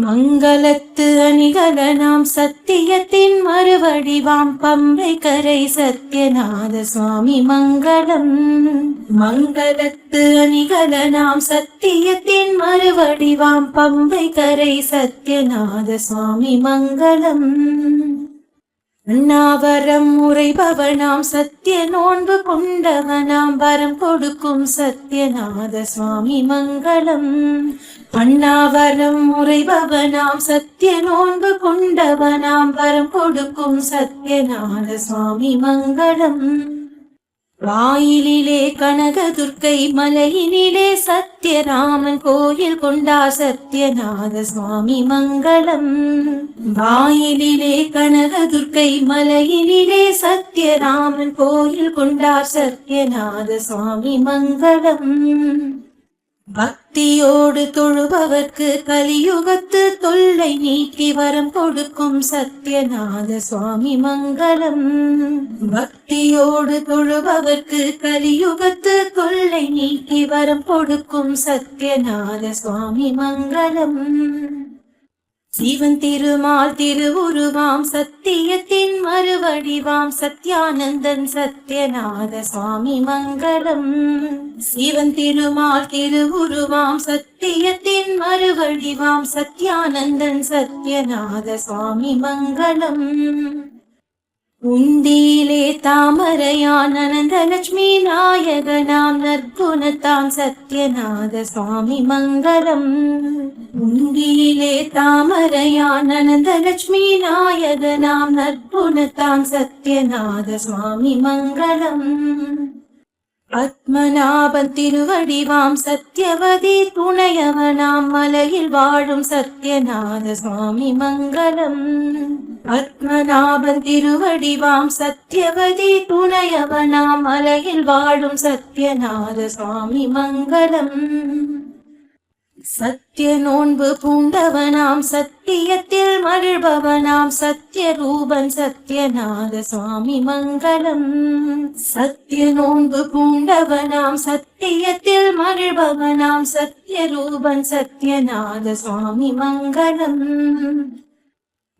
மங்களத்து அணிகல நாம் சத்தியத்தின் மறுவடிவாம் பம்பை கரை சத்யநாத சுவாமி மங்களம். மங்களத்து அணிகல நாம் சத்தியத்தின் மறுவடிவாம் பம்பை கரை சத்யநாத சுவாமி மங்களம். அண்ணாவரம் உரைபவனாம் சத்திய நோன்பு கொண்டவனாம் வரம் கொடுக்கும் சத்யநாத சுவாமி மங்களம். அண்ணாவரம் உரைபவனாம் சத்திய நோன்பு கொண்டவனாம் வரம் கொடுக்கும் சத்யநாத சுவாமி மங்களம். வாயிலிலே கனகதுர்க்கை மலையினிலே சத்யராமன் கோயில் கொண்டார் சத்யநாத சுவாமி மங்களம். வாயிலிலே கனகதுர்க்கை மலையினிலே சத்யராமன் கோயில் கொண்டார் சத்யநாத சுவாமி மங்களம். பக்தியோடு தொழுபவர்க்கு கலியுகத்து தொல் தொல்லை நீக்கி வரம் கொடுக்கும் சத்யநாத சுவாமி மங்களம். பக்தியோடு தொழுபவர்க்கு கலியுகத்து தொல்லை நீக்கி வரம் கொடுக்கும் சத்யநாத சுவாமி மங்களம். சிவன் திருமால் திருவுருவாம் சத்தியத்தின் மறுவடிவாம் சத்யானந்தன் சத்யநாத சுவாமி மங்களம். சிவன் திருமால் திருவுருவாம் சத்தியத்தின் மறுவடிவாம் சத்யானந்தன் சத்யநாத சுவாமி மங்களம். உந்தியிலே தாமரையான் அனந்த லட்சுமி நாயகனாம் நற்குணத்தாம் சத்யநாத சுவாமி மங்களம். உந்தியிலே தாமரையான் அனந்த லட்சுமி நாயகனாம் நற்குணத்தாம் சத்யநாத சுவாமி மங்களம். பத்மநாபன் திருவடிவாம் சத்யவதி துணையவனாம் மலையில் வாழும் சத்யநாத சுவாமி மங்களம். பத்மநாபன் திருவடிவாம் சத்யவதி துணையவனாம் மலையில் வாழும் சத்யநாத சுவாமி மங்களம். சத்திய நோன்பு பூண்டவனாம் சத்தியத்தில் மகிழ்பவனாம் சத்திய ரூபன் சத்யநாத சுவாமி மங்களம். சத்திய நோன்பு பூண்டவனாம் சத்தியத்தில் மகிழ்பவனாம் சத்திய ரூபன் சத்யநாத சுவாமி மங்களம்.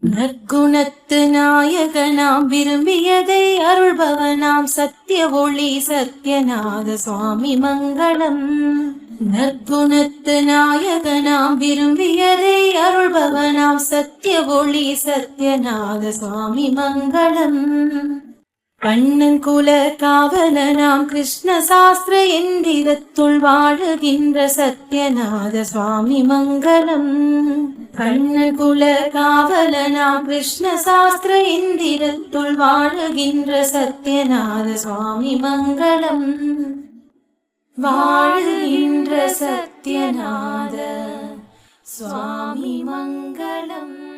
நற்குணத்து நாயகனாம் விரும்பியதை அருள்பவனாம் சத்திய ஒளி சத்யநாத சுவாமி மங்களம். நற்குணத்து நாயகனாம் விரும்பியதை அருள்பவனாம் சத்திய ஒளி சத்யநாத சுவாமி மங்களம். கண்ணன் குல காவலனாம் கிருஷ்ண சாஸ்திர எந்திரத்துள் வாழுகின்ற சத்யநாத சுவாமி மங்களம். கண்ணன் குல காவலனாம் கிருஷ்ண சாஸ்திர எந்திரத்துள் வாழுகின்ற சத்யநாத சுவாமி மங்களம். வாழுகின்ற சத்யநாத சுவாமி மங்களம்.